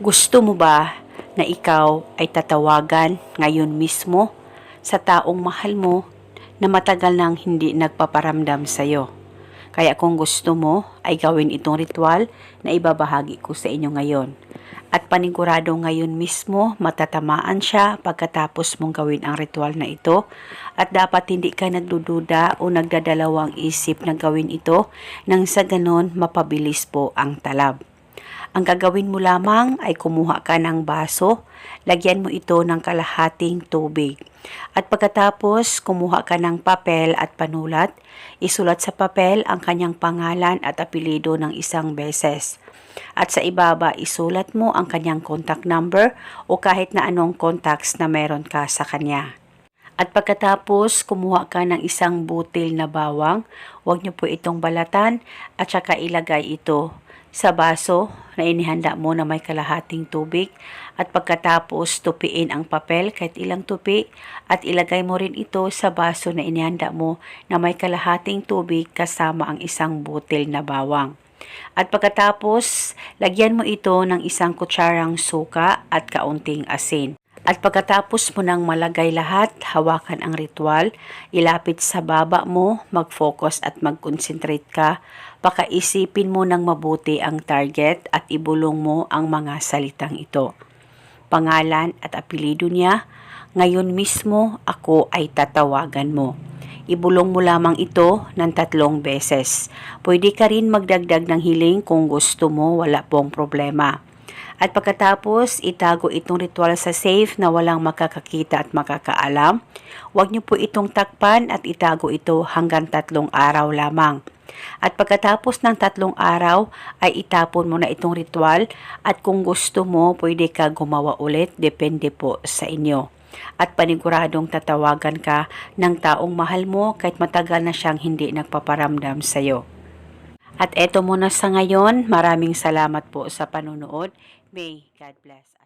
Gusto mo ba na ikaw ay tatawagan ngayon mismo sa taong mahal mo na matagal nang hindi nagpaparamdam sa'yo? Kaya kung gusto mo ay gawin itong ritual na ibabahagi ko sa inyo ngayon. At panigurado ngayon mismo matatamaan siya pagkatapos mong gawin ang ritual na ito at dapat hindi ka nagdududa o nagdadalawang isip na gawin ito nang sa ganon mapabilis po ang talab. Ang gagawin mo lamang ay kumuha ka ng baso, lagyan mo ito ng kalahating tubig. At pagkatapos kumuha ka ng papel at panulat, isulat sa papel ang kanyang pangalan at apelido ng isang beses. At sa ibaba isulat mo ang kanyang contact number o kahit na anong contacts na meron ka sa kanya. At pagkatapos kumuha ka ng isang butil na bawang, huwag niyo po itong balatan at saka ilagay ito sa baso na inihanda mo na may kalahating tubig at pagkatapos tupiin ang papel kahit ilang tupi at ilagay mo rin ito sa baso na inihanda mo na may kalahating tubig kasama ang isang butil na bawang. At pagkatapos, lagyan mo ito ng isang kutsarang suka at kaunting asin. At pagkatapos mo nang malagay lahat, hawakan ang ritual, ilapit sa baba mo, mag-focus at mag-concentrate ka, pakaisipin mo ng mabuti ang target at ibulong mo ang mga salitang ito. Pangalan at apelido niya, ngayon mismo ako ay tatawagan mo. Ibulong mo lamang ito ng tatlong beses. Pwede ka rin magdagdag ng hiling kung gusto mo, wala pong problema. At pagkatapos, itago itong ritual sa safe na walang makakakita at makakaalam. Huwag niyo po itong takpan at itago ito hanggang tatlong araw lamang. At pagkatapos ng tatlong araw, ay itapon mo na itong ritual at kung gusto mo, pwede ka gumawa ulit, depende po sa inyo. At paniguradong tatawagan ka ng taong mahal mo kahit matagal na siyang hindi nagpaparamdam sa'yo. At eto muna sa ngayon, maraming salamat po sa panunood. May God bless.